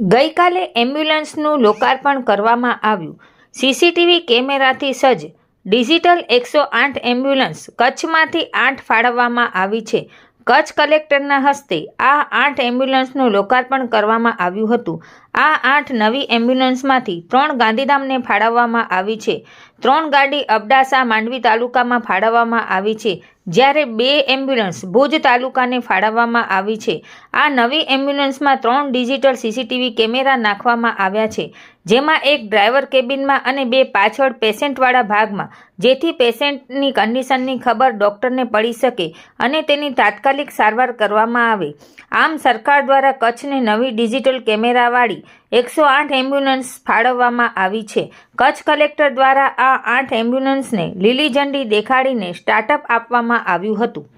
ગઈકાલે એમ્બ્યુલન્સનું લોકાર્પણ કરવામાં આવ્યું. સીસીટીવી કેમેરાથી સજ્જ. ડિજિટલ એકસો આઠ એમ્બ્યુલન્સ કચ્છમાંથી આઠ ફાળવવામાં આવી છે. કચ્છ કલેક્ટરના હસ્તે આ આઠ એમ્બ્યુલન્સનું લોકાર્પણ કરવામાં આવ્યું હતું. આ આઠ નવી એમ્બ્યુલન્સમાંથી ત્રણ ગાંધીધામને ફાળવવામાં આવી છે. ત્રણ ગાડી અબડાસા માંડવી તાલુકામાં ફાળવવામાં આવી છે. જ્યારે બે એમ્બ્યુલન્સ ભુજ તાલુકાને ફાળવવામાં આવી છે. આ નવી એમ્બ્યુલન્સમાં ત્રણ ડિજિટલ સીસીટીવી કેમેરા નાખવામાં આવ્યા છે. જેમાં એક ડ્રાઈવર કેબિનમાં અને બે પાછળ પેશન્ટવાળા ભાગમાં, જેથી પેશન્ટની કન્ડિશનની ખબર ડૉક્ટરને પડી શકે અને તેની તાત્કાલિક સારવાર કરવામાં આવે. આમ, સરકાર દ્વારા કચ્છને નવી ડિજિટલ કેમેરાવાળી એકસો આઠ એમ્બ્યુલન્સ ફાળવવામાં આવી છે. કચ્છ કલેક્ટર દ્વારા આ આઠ એમ્બ્યુલન્સને લીલી ઝંડી દેખાડીને સ્ટાર્ટઅપ આપવામાં આવ્યું હતું.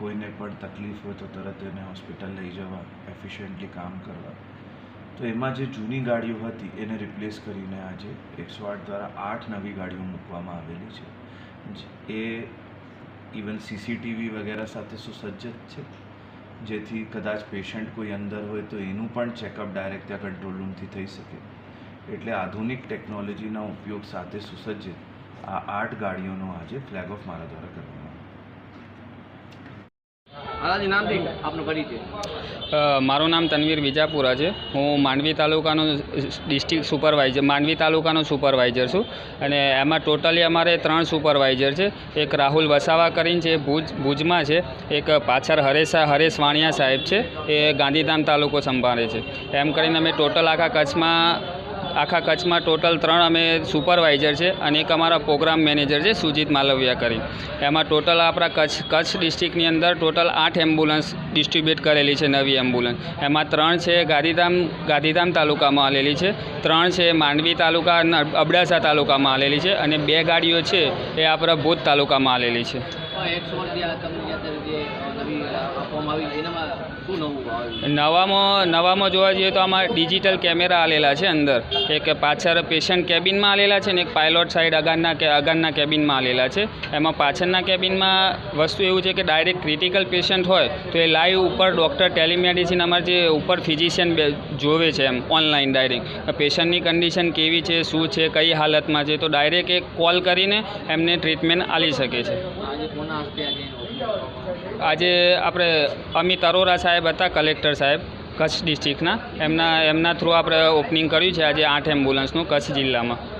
કોઈને પણ તકલીફ હોય તો તરત એને હોસ્પિટલ લઈ જવા, એફિશિયન્ટલી કામ કરવા. તો એમાં જે જૂની ગાડીઓ હતી, એને રિપ્લેસ કરીને આજે એકસો આઠ દ્વારા આઠ નવી ગાડીઓ મૂકવામાં આવેલી છે. એ ઇવન સીસીટીવી વગેરે સાથે સુસજ્જ છે. જેથી કદાચ પેશન્ટ કોઈ અંદર હોય તો એનું પણ ચેકઅપ ડાયરેક્ટ ત્યાં કંટ્રોલ રૂમથી થઈ શકે. એટલે આધુનિક ટેકનોલોજીના ઉપયોગ સાથે સુસજ્જિત આ આઠ ગાડીઓનો આજે ફ્લેગ ઓફ મારા દ્વારા કરવામાં મારું નામ તનવીર વિજાપુરા છે. હું માંડવી તાલુકાનો ડિસ્ટ્રિક્ટ સુપરવાઇઝર, માંડવી તાલુકાનો સુપરવાઇઝર છું. અને એમાં ટોટલી અમારે ત્રણ સુપરવાઇઝર છે. એક રાહુલ વસાવા કરીને છે, ભુજ, ભુજમાં છે. એક પાછળ હરેશા, હરેશ વાણિયા સાહેબ છે. એ ગાંધીધામ તાલુકો સંભાળે છે. એમ કરીને અમે ટોટલ આખા કચ્છમાં આખા કચ્છમાં ટોટલ ત્રણ અમે સુપરવાઇઝર છે અને એક અમારા પ્રોગ્રામ મેનેજર છે સુજીત માલવિયા કરી. એમાં ટોટલ આપણા કચ્છ કચ્છ ડિસ્ટ્રિક્ટની અંદર ટોટલ આઠ એમ્બ્યુલન્સ ડિસ્ટ્રીબ્યુટ કરેલી છે નવી એમ્બ્યુલન્સ. એમાં ત્રણ છે ગાંધીધામ ગાંધીધામ તાલુકામાં આવેલી છે, ત્રણ છે માંડવી તાલુકા અબડાસા તાલુકામાં આવેલી છે અને બે ગાડીઓ છે એ આપણા ભુજ તાલુકામાં આવેલી છે. નવામાં નવામાં જોવા જઈએ તો આમાં ડિજિટલ કેમેરા આલેલા છે અંદર. એક પાછળ પેશન્ટ કેબિનમાં આલેલા છે ને એક પાયલોટ સાઈડ અગારના કે અગારના કેબિનમાં આલેલા છે. એમાં પાછળના કેબિનમાં વસ્તુ એવું છે કે ડાયરેક્ટ ક્રિટિકલ પેશન્ટ હોય તો એ લાઈવ ઉપર ડૉક્ટર ટેલિમેડિસિન અમારે જે ઉપર ફિઝિશિયન જોવે છે એમ ઓનલાઈન ડાયરેક્ટ. પેશન્ટની કન્ડિશન કેવી છે શું છે કઈ હાલતમાં છે તો ડાયરેક્ટ એક કોલ કરીને એમને ટ્રીટમેન્ટ આપી શકે છે. આજે આપણે અમિત અરોરા સાહેબ હતા, કલેક્ટર સાહેબ, કચ્છ ડિસ્ટ્રિક્ટના એમના એમના થ્રુ આપણે ઓપનિંગ કર્યું છે આજે આઠ એમ્બ્યુલન્સનું કચ્છ જિલ્લામાં.